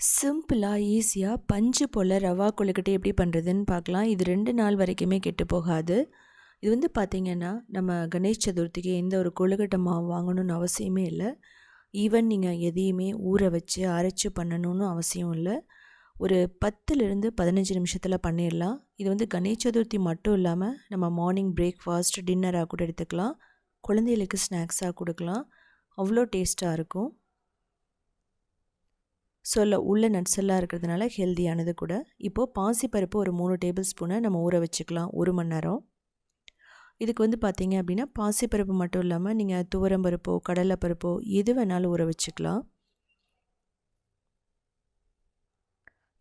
சிம்பிளாக ஈஸியாக பஞ்சு போல் ரவா கொழுக்கட்டை எப்படி பண்ணுறதுன்னு பார்க்கலாம். இது ரெண்டு நாள் வரைக்குமே கெட்டு போகாது. இது வந்து பார்த்திங்கன்னா நம்ம கணேஷ் சதுர்த்திக்கு எந்த ஒரு கொழுக்கட்டை மாவு வாங்கணும்னு அவசியமே இல்லை. ஈவன் நீங்கள் எதையுமே ஊற வச்சு அரைச்சி பண்ணணும்னு அவசியம் இல்லை. ஒரு பத்துலேருந்து பதினஞ்சு நிமிஷத்தில் பண்ணிடலாம் இது வந்து கணேஷ் சதுர்த்தி மட்டும் இல்லாமல் நம்ம மார்னிங் பிரேக்ஃபாஸ்ட் டின்னராக கூட எடுத்துக்கலாம். குழந்தைகளுக்கு ஸ்நாக்ஸாக கொடுக்கலாம். அவ்வளோ டேஸ்ட்டாக இருக்கும். சொல்ல உள்ள நட்ஸ் எல்லாம் இருக்கிறதுனால ஹெல்த்தியானது கூட. இப்போது பாசிப்பருப்பு ஒரு மூணு டேபிள் ஸ்பூனை நம்ம ஊற வச்சுக்கலாம் ஒரு மணி நேரம். இதுக்கு வந்து பார்த்தீங்க அப்படின்னா பாசிப்பருப்பு மட்டும் இல்லாமல் நீங்கள் துவரம்பருப்போ கடலைப்பருப்போ எது வேணாலும் ஊற வச்சுக்கலாம்.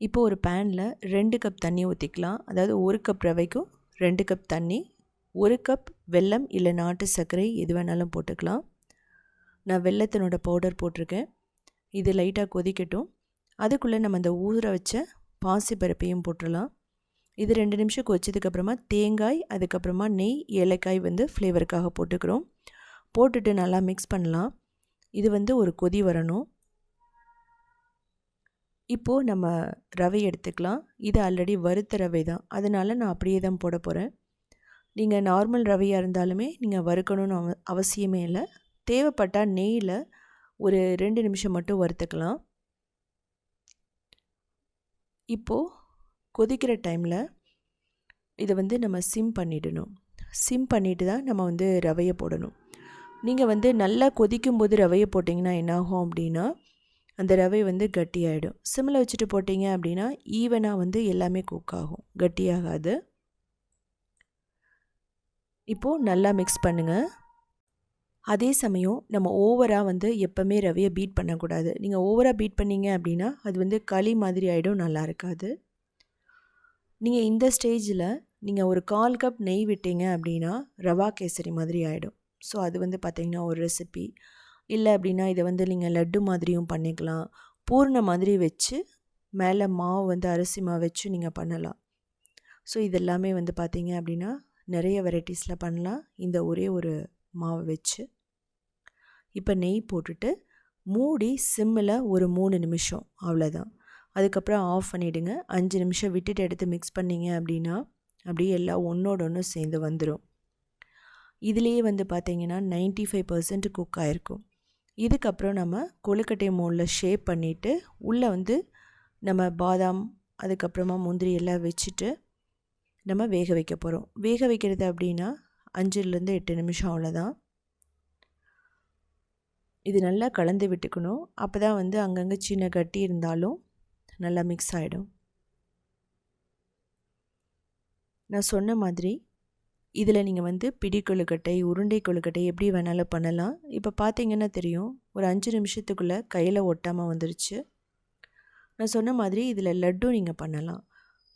இப்போ ஒரு பேனில் ரெண்டு கப் தண்ணி ஊற்றிக்கலாம் அதாவது ஒரு கப் ரவைக்கும் ரெண்டு கப் தண்ணி ஒரு கப் வெல்லம் இல்லை நாட்டு சர்க்கரை எது வேணாலும் போட்டுக்கலாம். நான் வெள்ளத்தினோட பவுடர் போட்டிருக்கேன். இது லைட்டாக கொதிக்கட்டும். அதுக்குள்ளே நம்ம அந்த ஊற வச்ச பாசி பருப்பையும் போட்டுடலாம். இது ரெண்டு நிமிஷம் கொச்சதுக்கப்புறமா தேங்காய் அதுக்கப்புறமா நெய் ஏலக்காய் வந்து ஃப்ளேவருக்காக போட்டுக்கிறோம். போட்டுட்டு நல்லா மிக்ஸ் பண்ணலாம். இது வந்து ஒரு கொதி வரணும். இப்போது நம்ம ரவை எடுத்துக்கலாம். இது ஆல்ரெடி வறுத்த ரவை தான். அதனால் நான் அப்படியே தான் போட போகிறேன் நீங்கள் நார்மல் ரவையாக இருந்தாலுமே நீங்கள் வறுக்கணும்னு அவ அவசியமே இல்லை. தேவைப்பட்டால் நெய்யில் ஒரு ரெண்டு நிமிஷம் மட்டும் வறுத்துக்கலாம். இப்போது கொதிக்கிற டைமில் இதை வந்து நம்ம சிம் பண்ணிடணும். சிம் பண்ணிவிட்டு தான் நம்ம வந்து ரவையை போடணும். நீங்கள் வந்து நல்லா கொதிக்கும் போது ரவையை போட்டிங்கன்னா என்னாகும் அப்படின்னா அந்த ரவை வந்து கட்டியாயிடும். சிம்மில் வச்சுட்டு போட்டிங்க அப்படின்னா ஈவனாக வந்து எல்லாமே குக் ஆகும். கட்டியாகாது. இப்போது நல்லா மிக்ஸ் பண்ணுங்கள் அதே சமயம் நம்ம ஓவராக வந்து எப்போவுமே ரவையை பீட் பண்ணக்கூடாது. நீங்கள் ஓவராக பீட் பண்ணீங்க அப்படின்னா அது வந்து களி மாதிரி ஆகிடும் நல்லா இருக்காது. நீங்கள் இந்த ஸ்டேஜில் நீங்கள் ஒரு கால் கப் நெய் விட்டீங்க அப்படின்னா ரவா கேசரி மாதிரி ஆகிடும் ஸோ அது வந்து பார்த்திங்கன்னா ஒரு ரெசிபி இல்லை அப்படின்னா இதை வந்து நீங்கள் லட்டு மாதிரியும் பண்ணிக்கலாம். பூர்ண மாதிரி வச்சு மேலே மாவு வந்து அரிசி மாவு வச்சு நீங்கள் பண்ணலாம். ஸோ இதெல்லாமே வந்து பார்த்திங்க அப்படின்னா நிறைய வெரைட்டிஸில் பண்ணலாம். இந்த ஒரே ஒரு மாவை வச்சு. இப்போ நெய் போட்டுட்டு மூடி சிம்மில் ஒரு மூணு நிமிஷம் அவ்வளோதான். அதுக்கப்புறம் ஆஃப் பண்ணிவிடுங்க அஞ்சு நிமிஷம் விட்டுட்டு எடுத்து மிக்ஸ் பண்ணிங்க அப்படின்னா அப்படியே எல்லாம் ஒன்றோட ஒன்று சேர்ந்து வந்துடும் இதுலேயே வந்து பார்த்திங்கன்னா நைன்ட்டி ஃபைவ் பர்சன்ட் குக் ஆகிருக்கும் இதுக்கப்புறம் நம்ம கொழுக்கட்டை மோலில் ஷேப் பண்ணிவிட்டு உள்ளே வந்து நம்ம பாதாம் அதுக்கப்புறமா முந்திரி எல்லாம் வச்சுட்டு நம்ம வேக வைக்க போகிறோம் வேக வைக்கிறது அப்படின்னா அஞ்சுலேருந்து எட்டு நிமிஷம் அவ்வளோதான். இது நல்லா கலந்து விட்டுக்கணும். அப்போ தான் வந்து அங்கங்கே சின்ன கட்டி இருந்தாலும் நல்லா மிக்ஸ் ஆகிடும் நான் சொன்ன மாதிரி இதில் நீங்கள் வந்து பிடி கொழுக்கட்டை உருண்டை கொழுக்கட்டை எப்படி வேணாலும் பண்ணலாம். இப்போ பார்த்தீங்கன்னா தெரியும் ஒரு அஞ்சு நிமிஷத்துக்குள்ளே கையில் ஒட்டாமல் வந்துருச்சு. நான் சொன்ன மாதிரி இதில் லட்டும் நீங்கள் பண்ணலாம்.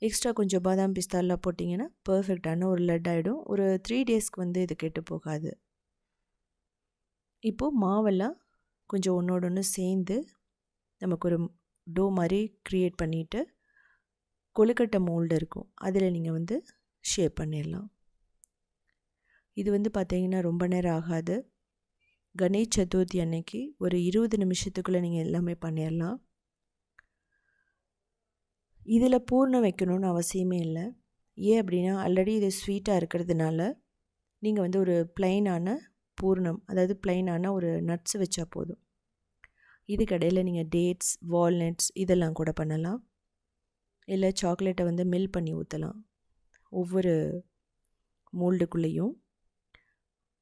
எக்ஸ்ட்ரா கொஞ்சம் பாதாம் பிஸ்தாலாம் போட்டிங்கன்னா பர்ஃபெக்டான ஒரு லட் ஆகிடும் ஒரு த்ரீ டேஸ்க்கு வந்து இது கெட்டு போகாது. இப்போது மாவெல்லாம் கொஞ்சம் ஒன்றோட ஒன்று சேர்ந்து நமக்கு ஒரு டோ மாதிரி க்ரியேட் பண்ணிவிட்டு கொழுக்கட்டை மோல்டு இருக்கும். அதில் நீங்கள் வந்து ஷேப் பண்ணிடலாம். இது வந்து பார்த்திங்கன்னா ரொம்ப நேரம் ஆகாது. கணேஷ் சதுர்த்தி அன்னைக்கு ஒரு இருபது நிமிஷத்துக்குள்ளே நீங்கள் எல்லாமே பண்ணிடலாம். இதில் பூர்ணம் வைக்கணும்னு அவசியமே இல்லை. ஏன் அப்படின்னா ஆல்ரெடி இது ஸ்வீட்டாக இருக்கிறதுனால நீங்கள் வந்து ஒரு ப்ளைனான பூர்ணம் அதாவது ப்ளைனான ஒரு நட்ஸ் வச்சா போதும். இது கடையில் நீங்கள் டேட்ஸ் வால்நட்ஸ் இதெல்லாம் கூட பண்ணலாம். இல்லை சாக்லேட்டை வந்து மில் பண்ணி ஊற்றலாம் ஒவ்வொரு மோல்டுக்குள்ளேயும்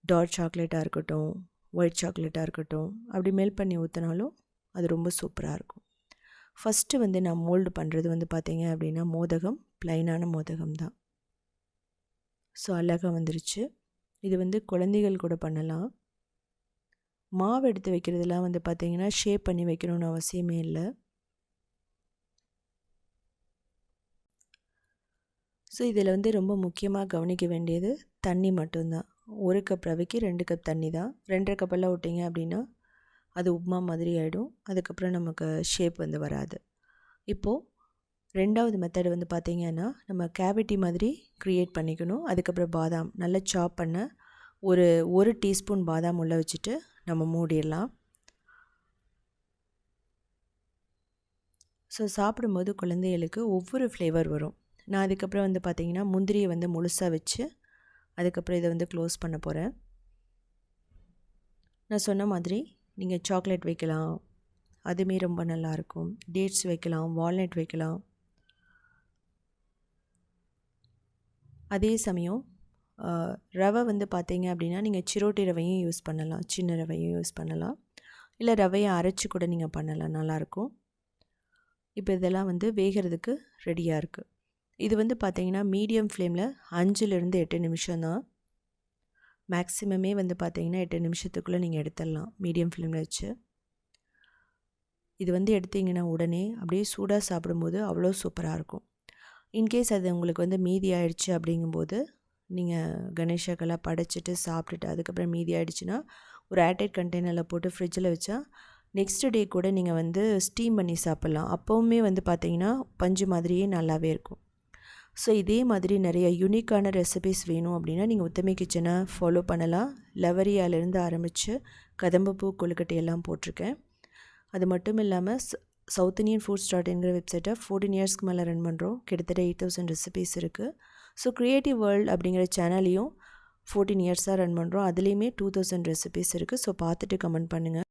டார்க் சாக்லேட்டாக இருக்கட்டும் ஒயிட் சாக்லேட்டாக இருக்கட்டும் அப்படி மெல் பண்ணி ஊற்றினாலும் அது ரொம்ப சூப்பராக இருக்கும். ஃபஸ்ட்டு வந்து நான் மோல்டு பண்ணுறது வந்து பார்த்திங்க அப்படின்னா மோதகம் ப்ளைனான மோதகம் தான். ஸோ அழகாக வந்துருச்சு. இது வந்து குழந்தைகள் கூட பண்ணலாம். மாவு எடுத்து வைக்கிறதுலாம் வந்து பார்த்திங்கன்னா ஷேப் பண்ணி வைக்கணும்னு அவசியமே இல்லை. ஸோ இதில் வந்து ரொம்ப முக்கியமாக கவனிக்க வேண்டியது தண்ணி மட்டும்தான். ஒரு கப் ரவைக்கு ரெண்டு கப் தண்ணி தான் ரெண்டரை கப்பெல்லாம் விட்டிங்க அப்படின்னா அது உப்மா மாதிரி ஆகிடும் அதுக்கப்புறம் நமக்கு ஷேப் வந்து வராது. இப்போது ரெண்டாவது மெத்தடு வந்து பார்த்திங்கன்னா நம்ம கேவிட்டி மாதிரி க்ரியேட் பண்ணிக்கணும். அதுக்கப்புறம் பாதாம் நல்லா சாப் பண்ண ஒரு ஒரு டீஸ்பூன் பாதாம் உள்ளே வச்சுட்டு நம்ம மூடிடலாம். ஸோ சாப்பிடும்போது குழந்தைகளுக்கு ஒவ்வொரு ஃப்ளேவர் வரும். நான் அதுக்கப்புறம் வந்து பார்த்திங்கன்னா முந்திரியை வந்து முழுசாக வச்சு அதுக்கப்புறம் இதை வந்து க்ளோஸ் பண்ண போகிறேன் நான் சொன்ன மாதிரி நீங்கள் சாக்லேட் வைக்கலாம். அதுவுமே ரொம்ப நல்லாயிருக்கும் டேட்ஸ் வைக்கலாம் வால்நட் வைக்கலாம். அதே சமயம் ரவை வந்து பார்த்தீங்க அப்படின்னா நீங்கள் சிரோட்டி ரவையும் யூஸ் பண்ணலாம். சின்ன ரவையும் யூஸ் பண்ணலாம். இல்லை ரவையை அரைச்சி கூட நீங்கள் பண்ணலாம். நல்லாயிருக்கும். இப்போ இதெல்லாம் வந்து வேகிறதுக்கு ரெடியாக இருக்குது இது வந்து பார்த்தீங்கன்னா மீடியம் ஃப்ளேமில் அஞ்சுலேருந்து எட்டு நிமிஷம் தான். மேக்ஸிமமே வந்து பார்த்தீங்கன்னா எட்டு நிமிஷத்துக்குள்ளே நீங்கள் எடுத்துடலாம். மீடியம் ஃப்ளேமில் வச்சு. இது வந்து எடுத்தீங்கன்னா உடனே அப்படியே சூடாக சாப்பிடும்போது அவ்வளோ சூப்பராக இருக்கும். இன்கேஸ் அது உங்களுக்கு வந்து மீதி ஆயிடுச்சு அப்படிங்கும்போது நீங்கள் கணேஷாக்கெல்லாம் படைச்சிட்டு சாப்பிட்டுட்டு அதுக்கப்புறம் மீதி ஆயிடுச்சுன்னா ஒரு ஏர்டைட் கண்டெய்னரில் போட்டு ஃப்ரிட்ஜில் வச்சா நெக்ஸ்ட் டே கூட நீங்கள் வந்து ஸ்டீம் பண்ணி சாப்பிட்லாம். அப்போவுமே வந்து பார்த்தீங்கன்னா பஞ்சு மாதிரியே நல்லாவே இருக்கும். ஸோ இதே மாதிரி நிறைய யூனிக்கான ரெசிபிஸ் வேணும் அப்படின்னா நீங்கள் உத்தமி கிச்சனை ஃபாலோ பண்ணலாம். லவரியாலேருந்து ஆரம்பித்து கதம்பப்பூ கொழுக்கட்டையெல்லாம் போட்டிருக்கேன். அது மட்டும் இல்லாமல் சவுத் இந்தியன் ஃபுட் ஸ்டார்ட்ங்கிற வெப்சைட்டை ஃபோர்டீன் இயர்ஸ்க்கு மேலே ரன் பண்ணுறோம் கிட்டத்தட்ட எயிட் தௌசண்ட் ரெசிபீஸ் இருக்குது ஸோ க்ரியேட்டிவ் வேர்ல்ட் அப்படிங்கிற சேனலையும் ஃபோர்டீன் இயர்ஸாக ரன் பண்ணுறோம் அதுலேயுமே டூ தௌசண்ட் ரெசிபீஸ் இருக்குது ஸோ பார்த்துட்டு கமெண்ட் பண்ணுங்கள்